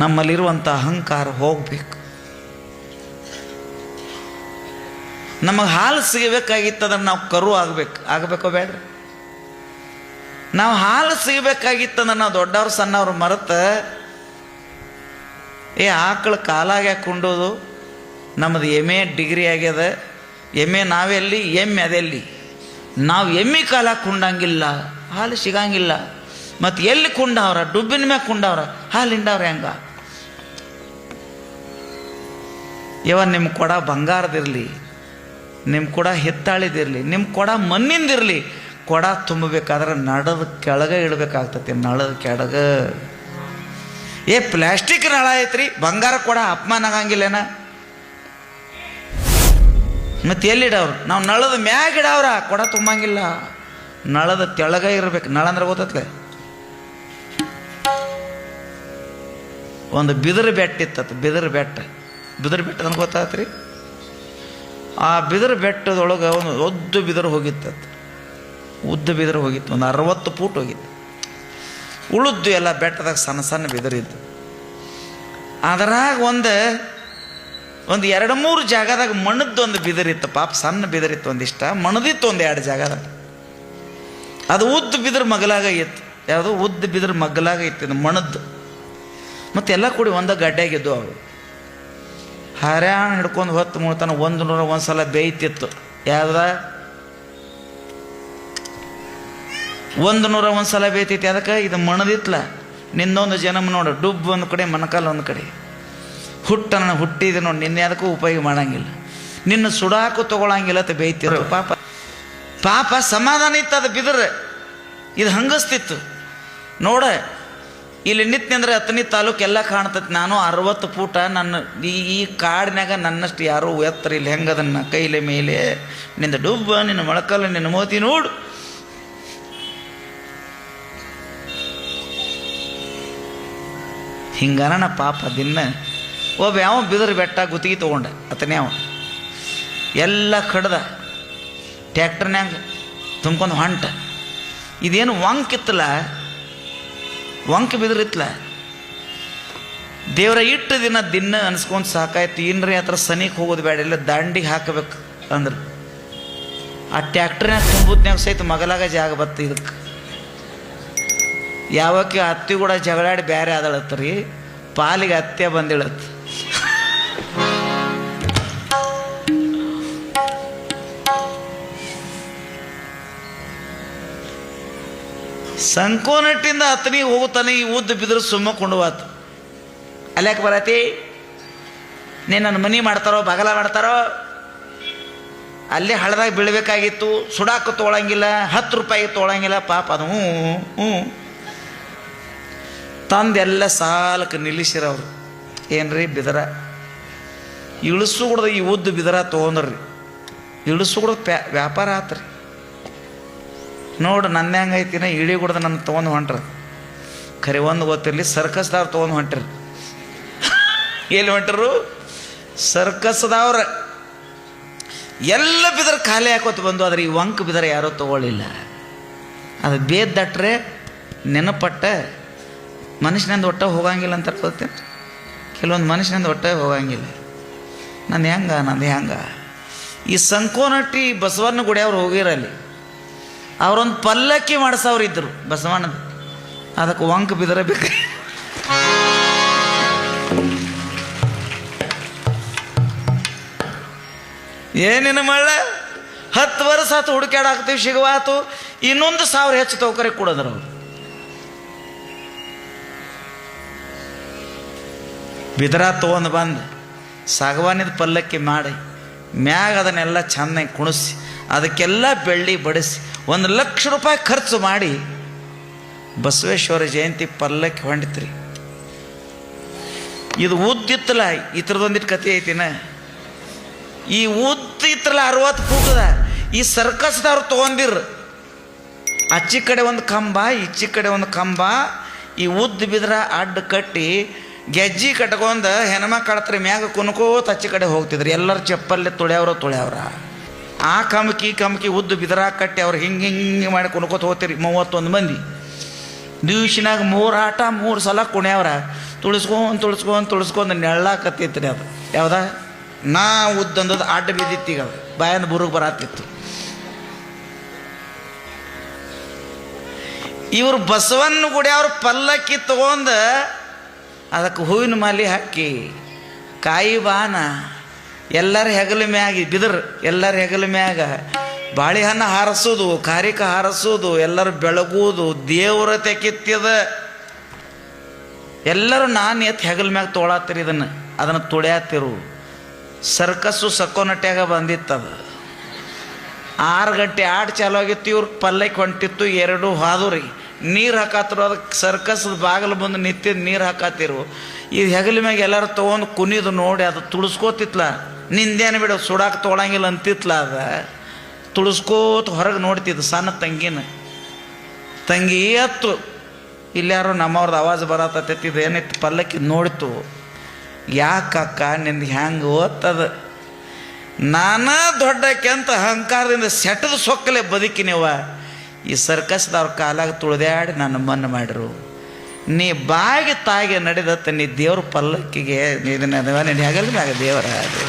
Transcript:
ನಮ್ಮಲ್ಲಿರುವಂಥ ಅಹಂಕಾರ ಹೋಗಬೇಕು. ನಮಗೆ ಹಾಲು ಸಿಗಬೇಕಾಗಿತ್ತಂದ್ರೆ ನಾವು ಕರು ಆಗಬೇಕು. ಆಗಬೇಕೋ ಬೇಡ್ರಿ? ನಾವು ಹಾಲು ಸಿಗಬೇಕಾಗಿತ್ತಂದ್ರೆ ನಾವು ದೊಡ್ಡವ್ರು ಸಣ್ಣವ್ರು ಮರೆತ, ಏ, ಆಕಳು ಕಾಲಾಗೆ ಕುಂಡೋದು ನಮ್ಮದು ಎಂ ಎ ಡಿಗ್ರಿ ಆಗ್ಯದ. ಎಂ ಎ ನಾವೆಲ್ಲಿ? ಎಂ ಅದೆಲ್ಲಿ? ನಾವು ಎಮ್ಮೆ ಕಾಲ ಕುಂಡಂಗಿಲ್ಲ ಹಾಲು ಸಿಗಂಗಿಲ್ಲ. ಮತ್ತು ಎಲ್ಲಿ ಕುಂಡವ್ರ? ಡುಬ್ಬಿನ ಮ್ಯಾಗ ಕುಂಡವ್ರ? ಹಾಲು ಹಿಂಡವ್ರ ಹೆಂಗ? ಇವ ನಿಮ್ಮ ಕೊಡ ಬಂಗಾರದಿರಲಿ ನಿಮ್ಮ ಕೊಡ ಹೆತ್ತಾಳಿದಿರಲಿ ನಿಮ್ಮ ಕೊಡ ಮಣ್ಣಿಂದಿರಲಿ, ಕೊಡ ತುಂಬಬೇಕಾದ್ರೆ ನಡದ ಕೆಳಗೆ ಇಡಬೇಕಾಗ್ತತಿ, ನಳದ ಕೆಳಗ. ಏ, ಪ್ಲಾಸ್ಟಿಕ್ ನಳ ಐತ್ರಿ, ಬಂಗಾರ ಕೊಡ ಅಪಮಾನ ಆಗಂಗಿಲ್ಲೇನ? ಮತ್ತೆ ಎಲ್ಲಿಡವ್ರು? ನಾವು ನಳದ ಮ್ಯಾಗ ಇಡವ್ರ, ಕೊಡ ತುಂಬಂಗಿಲ್ಲ. ನಳದ ತೆಳಗ ಇರ್ಬೇಕು, ನಳ ಅಂದ್ರೆ ಗೊತ್ತತ್ಲೆ? ಒಂದು ಬಿದಿರು ಬೆಟ್ಟ ಇತ್ತತ್, ಬಿದಿರು ಬೆಟ್ಟ. ಬಿದಿರು ಬೆಟ್ಟ ಗೊತ್ತಾಯ್ತು ರೀ ಆ ಬಿದಿರು ಬೆಟ್ಟದೊಳಗೆ ಒಂದು ಉದ್ದ ಬಿದಿರು ಹೋಗಿತ್ತು ಉದ್ದ ಬಿದಿರು ಹೋಗಿತ್ತು, ಒಂದು ಅರವತ್ತು ಫೂಟ್ ಹೋಗಿತ್ತು. ಉಳಿದ್ದು ಎಲ್ಲ ಬೆಟ್ಟದಾಗ ಸಣ್ಣ ಸಣ್ಣ ಬಿದಿರಿದ್ದು ಅದರಾಗ ಒಂದು ಒಂದು ಎರಡು ಮೂರು ಜಾಗದಾಗ ಮಣ್ಣದ್ದು ಒಂದು ಬಿದಿರಿತ್ತು ಪಾಪ ಸಣ್ಣ ಬಿದರಿತ್ತು ಒಂದಿಷ್ಟ. ಮಣದಿತ್ತು ಒಂದು ಎರಡು ಜಾಗದಾಗ. ಅದು ಉದ್ದ ಬಿದಿರು ಮಗಲಾಗ ಇತ್ತು. ಯಾವುದು ಉದ್ದ ಬಿದಿರು ಮಗ್ಗಲಾಗ ಇತ್ತು ಮಣದ್ದು ಮತ್ತೆಲ್ಲ ಕೂಡಿ ಒಂದ ಗಡ್ಡೆಗೆದ್ದು ಅವು. ಹರ್ಯಾಣ ಹಿಡ್ಕೊಂಡು ಹೊತ್ತು ಮುಳ್ತಾನ ಒಂದು ನೂರ ಒಂದು ಸಲ ಬೇಯ್ತಿತ್ತು. ಯಾವ್ದ? ಒಂದು ನೂರ ಒಂದು ಸಲ ಬೇಯ್ತಿತ್ತು. ಅದಕ್ಕೆ ಇದು ಮಣದಿತ್ಲ. ನಿನ್ನೊಂದು ಜನ್ಮ ನೋಡು. ಡುಬ್ ಒಂದು ಕಡೆ ಮನಕಾಲ ಒಂದು ಕಡೆ. ಹುಟ್ಟನ ಹುಟ್ಟಿದ ನೋಡಿ. ನಿನ್ನೆ ಅದಕ್ಕೂ ಉಪಯೋಗ ಮಾಡಂಗಿಲ್ಲ. ನಿನ್ನ ಸುಡಾಕು ತಗೊಳಂಗಿಲ್ಲ ಅಂತ ಬೇಯ್ತಿರು ಪಾಪ. ಪಾಪ ಸಮಾಧಾನ ಇತ್ತು ಅದು ಬಿದ್ರೆ. ಇದು ಹಂಗಸ್ತಿತ್ತು. ನೋಡ ಇಲ್ಲಿ ನಿತ್ಯಂದ್ರೆ ಹತ್ತನೇ ತಾಲೂಕು ಎಲ್ಲ ಕಾಣ್ತೈತಿ. ನಾನು ಅರವತ್ತು ಪೂಟ ನನ್ನ ಈ ಈ ಕಾಡಿನಾಗ ನನ್ನಷ್ಟು ಯಾರೂ ಎತ್ತರ. ಇಲ್ಲಿ ಹೆಂಗದನ್ನ ಕೈಲೆ ಮೇಲೆ ನಿಂದ ಡುಬ್ಬ, ನಿನ್ನ ಮೊಳಕಲ್ಲ, ನಿನ್ನ ಮೋತಿ ನೋಡು. ಹಿಂಗನ ಪಾಪ ದಿನ. ಒಬ್ಬ ಯಾವ ಬಿದಿರು ಬೆಟ್ಟ ಗುತ್ತಿಗೆ ತೊಗೊಂಡ. ಅತನೇ ಅವ. ಎಲ್ಲ ಕಡ್ದ. ಟ್ಯಾಕ್ಟರ್ನ್ಯಾಗ ತುಂಬ್ಕೊಂಡು ಹೊಂಟ. ಇದೇನು ವಂಕ್ ಇತ್ತಲ್ಲ ವಂಕ್ ಬಿದ್ರಿತ್ಲ. ದೇವರ ಇಟ್ಟು ದಿನ ದಿನ ಅನ್ಸ್ಕೊಂಡು ಸಾಕಾಯ್ತು, ಏನ್ರಿ ಆತರ ಸನಿಕ್ ಹೋಗೋದು ಬೇಡ ಇಲ್ಲ ದಾಂಡಿಗೆ ಹಾಕಬೇಕು ಅಂದ್ರೆ. ಆ ಟ್ಯಾಕ್ಟ್ರಿನಾಗ ತುಂಬುದ್ನಾಗ ಸಹಿತ ಮಗಲಾಗ ಜಾಗ ಬತ್ತು ಇದಕ್ಕೆ ಯಾವಕ್ಕೆ ಅತ್ತಿ ಕೂಡ ಜಗಳಾಡಿ ಬೇರೆ ಆದಳತ್ರಿ, ಪಾಲಿಗೆ ಅತ್ತೆ ಬಂದಿಳತ್. ಸಂಕೋನಟ್ಟಿಂದ ಹತ್ತನಿ ಹೋಗುತ್ತಾನೆ, ಈ ಉದ್ದ ಬಿದ್ರು ಸುಮ್ಮ ಕೊಂಡುವಾತು. ಅಲ್ಯಾಕೆ ಬರತಿ? ನೀನು ನನ್ನ ಮನಿ ಮಾಡ್ತಾರೋ, ಬಗಲ ಮಾಡ್ತಾರೋ? ಅಲ್ಲೇ ಹಳದಾಗ ಬೀಳಬೇಕಾಗಿತ್ತು, ಸುಡಾಕು ತೊಗೊಳಂಗಿಲ್ಲ ಹತ್ತು ರೂಪಾಯಿ ತೊಗೊಳಂಗಿಲ್ಲ ಪಾಪ ಅದು. ಹ್ಞೂ ಹ್ಞೂ ತಂದೆಲ್ಲ ಸಾಲಕ್ಕೆ ನಿಲ್ಲಿಸಿರವ್ರು ಏನ್ರಿ ಬಿದರ? ಇಳಿಸು ಈ ಉದ್ದು ಬಿದರ ತೊಗೊಂಡ್ರಿ. ಇಳಿಸು ಕೂಡ ಪ್ಯಾ ವ್ಯಾಪಾರ ಆತ್ರಿ. ನೋಡು ನನ್ನ ಹೆಂಗೈತಿನ ಇಳಿ ಕುಡ್ದ ನನ್ನ ತೊಗೊಂಡು ಹೊಂಟ್ರ. ಖರೆ, ಒಂದು ಗೊತ್ತಿರಲಿ, ಸರ್ಕಸ್ದವ್ರು ತೊಗೊಂಡು ಹೊಂಟ್ರಿ. ಎಲ್ಲಿ ಹೊಂಟರು? ಸರ್ಕಸ್ದವ್ರ. ಎಲ್ಲ ಬಿದ್ರ ಖಾಲಿ ಹಾಕೋತ ಬಂದು, ಆದರೆ ಈ ವಂಕ್ ಬಿದರ ಯಾರೂ ತಗೊಳ್ಳಿಲ್ಲ. ಅದು ಬೇದ್ ನೆನಪಟ್ಟ ಮನುಷ್ಯನಿಂದ ಒಟ್ಟ ಹೋಗಂಗಿಲ್ಲ ಅಂತ ಗೊತ್ತೇನೆ ಕೆಲವೊಂದು ಮನುಷ್ಯನಿಂದ ಒಟ್ಟ ಹೋಗಂಗಿಲ್ಲ. ನಂದು ಹೆಂಗ ನಂದು ಹೆಂಗ? ಈ ಸಂಕೋನಟ್ಟಿ ಬಸವಣ್ಣ ಗುಡಿಯವ್ರು ಹೋಗಿರಲ್ಲಿ ಅವರೊಂದು ಪಲ್ಲಕ್ಕಿ ಮಾಡಿಸೋರು ಇದ್ದರು ಬಸವಣ್ಣದ. ಅದಕ್ಕೆ ವಂಕ್ ಬಿದರೆ ಬೇಕು. ಏನಿನ ಮಳ್ಳ? ಹತ್ತು ವರ್ಷ ಆತು ಹುಡುಕ್ಯಾಡಾಕ್ತೀವಿ ಸಿಗುವಾತು ಇನ್ನೊಂದು ಸಾವಿರ ಹೆಚ್ಚು ತೌಕರಿ ಕೊಡೋದ್ರ ಅವ್ರು. ಬಿದರ ತೊಗೊಂಡು ಬಂದು, ಸಾಗವಾನಿದ ಪಲ್ಲಕ್ಕಿ ಮಾಡಿ, ಮ್ಯಾಗ ಅದನ್ನೆಲ್ಲ ಚೆನ್ನಾಗಿ ಕುಣಿಸಿ ಅದಕ್ಕೆಲ್ಲ ಬೆಳ್ಳಿ ಬಡಿಸಿ ಒಂದು ಲಕ್ಷ ರೂಪಾಯಿ ಖರ್ಚು ಮಾಡಿ ಬಸವೇಶ್ವರ ಜಯಂತಿ ಪಲ್ಲಕ್ಕಿ ಹೊಂಡಿತ್ರಿ. ಇದು ಉದ್ದಿತ್ತಲ್ಲ ಈ ಥರದೊಂದಿಟ್ಟು ಕತೆ ಐತಿನ? ಈ ಉದ್ದ ಇತ್ತಲ್ಲ ಅರವತ್ತು ಫೂಟದ, ಈ ಸರ್ಕಸ್ದವ್ರು ತೊಗೊಂದಿರು. ಅಚ್ಚಿ ಕಡೆ ಒಂದು ಕಂಬ, ಇಚ್ಚಿ ಕಡೆ ಒಂದು ಕಂಬ, ಈ ಉದ್ದ ಬಿದ್ರ ಅಡ್ಡ ಕಟ್ಟಿ ಗೆಜ್ಜಿ ಕಟ್ಕೊಂಡು ಹೆಣ್ಮ ಹತ್ರ ಮ್ಯಾಗ ಕುನ್ಕೋತ ಅಚ್ಚಿ ಕಡೆ ಹೋಗ್ತಿದ್ರು. ಎಲ್ಲರೂ ಚಪ್ಪಲ್ಲಿ ತುಳ್ಯಾವ್ರ ತುಳ್ಯಾವ್ರ. ಆ ಕಮಕಿ ಕಮಕಿ ಉದ್ದು ಉದ್ದ ಬಿದ್ರ ಕಟ್ಟಿ ಅವ್ರು ಹಿಂಗೆ ಹಿಂಗೆ ಮಾಡಿ ಕುಣ್ಕೋತ ಹೋಗ್ತೀರಿ. ಮೂವತ್ತೊಂದು ಮಂದಿ. ದಿವ್ಸಿನಾಗ ಮೂರು ಆಟ, ಮೂರು ಸಲ ಕುಣ್ಯಾವ್ರ. ತುಳಿಸ್ಕೊಂಡ್ ತುಳಿಸ್ಕೊಂಡ್, ತುಳಿಸ್ಕೊಂಡು ರೀ ಅದು. ಯಾವ್ದ? ನಾ ಉದ್ದಂದದ್ದು ಅಡ್ಡ ಬಿದ್ದಿತ್ತೀಗ ಅದು. ಬಾಯಂದ ಬುರುಗ್ ಬರತ್ತಿತ್ತು ಇವರು ಬಸವಣ್ಣ ಗುಡಿ ಅವ್ರ ಪಲ್ಲಕ್ಕಿ ತಗೊಂಡು ಅದಕ್ಕೆ ಹೂವಿನ ಮಾಲಿ ಹಾಕಿ ಕಾಯಿ ಬಾನ ಎಲ್ಲರ ಹೆಗಲ ಮ್ಯಾಗ ಬಿದ್ರ ಎಲ್ಲರ ಹೆಗಲ ಮ್ಯಾಗ ಬಾಳೆಹಣ್ಣು ಹಾರಿಸೋದು, ಕಾರಿಕ ಹಾರಿಸೋದು, ಎಲ್ಲರೂ ಬೆಳಗುವುದು, ದೇವರ ತೆಕಿತ್ಯದ ಎಲ್ಲರೂ ನಾನು ಎತ್ತು ಹೆಗಲ ಮ್ಯಾಗ ತೋಳಾತಿರಿ ಇದನ್ನು, ಅದನ್ನು ತುಳ್ಯಾತಿರು ಸರ್ಕಸ್ಸು ಸಕ್ಕೋನಟ್ಯಾಗ ಬಂದಿತ್ತದ. ಆರು ಗಂಟೆ ಆಟ ಚಾಲು ಆಗಿತ್ತು, ಇವ್ರ ಪಲ್ಲಕ್ಕೆ ಹೊಂಟಿತ್ತು, ಎರಡು ಹಾದು ರೀ ನೀರು ಹಾಕಾತಿರು ಅದಕ್ಕೆ ಸರ್ಕಸ್ದ ಬಾಗಿಲು ಬಂದು ನಿಂತಿದ್ದು ನೀರು ಹಾಕಾತಿರು ಈ ಹೆಗಲ ಮ್ಯಾಗ ಎಲ್ಲರೂ ತೊಗೊಂಡು ಕುನಿದು ನೋಡಿ, ಅದು ತುಳಿಸ್ಕೋತಿತ್ಲ. ನಿಂದೇನು ಬಿಡು, ಸುಡಾಕ ತೊಗೊಳಂಗಿಲ್ಲ ಅಂತಿತ್ಲ ಅದ. ತುಳಿಸ್ಕೋತ ಹೊರಗೆ ನೋಡ್ತಿದ್ದು ಸಣ್ಣ ತಂಗಿನ. ತಂಗಿ ಅತ್ತು ಇಲ್ಲಾರು ನಮ್ಮವ್ರದ್ದು ಆವಾಜ್ ಬರತ್ತಿದ್ದು ಏನಿತ್ತು ಪಲ್ಲಕ್ಕಿ ನೋಡ್ತು. ಯಾಕಕ್ಕ, ನಿಂದು ಹ್ಯಾಂಗೆ ಓದ್ತದ ನಾನಾ ದೊಡ್ಡಕ್ಕೆಂತ ಅಹಂಕಾರದಿಂದ ಸೆಟದ ಸೊಕ್ಕಲೆ ಬದುಕಿನವ ಈ ಸರ್ಕಸ್ದವ್ರ ಕಾಲಾಗ ತುಳಿದಾಡಿ ನನ್ನ ಮನ್ನ ಮಾಡಿರು. ನೀ ಬಾಗಿ ತಾಗಿ ನಡೆದತ್ತ ನೀ ದೇವ್ರ ಪಲ್ಲಕ್ಕಿಗೆ ಇದನ್ನ ನಿನ್ನ ಹೆಗಲ ಮ್ಯಾಗ ದೇವರ ಅದು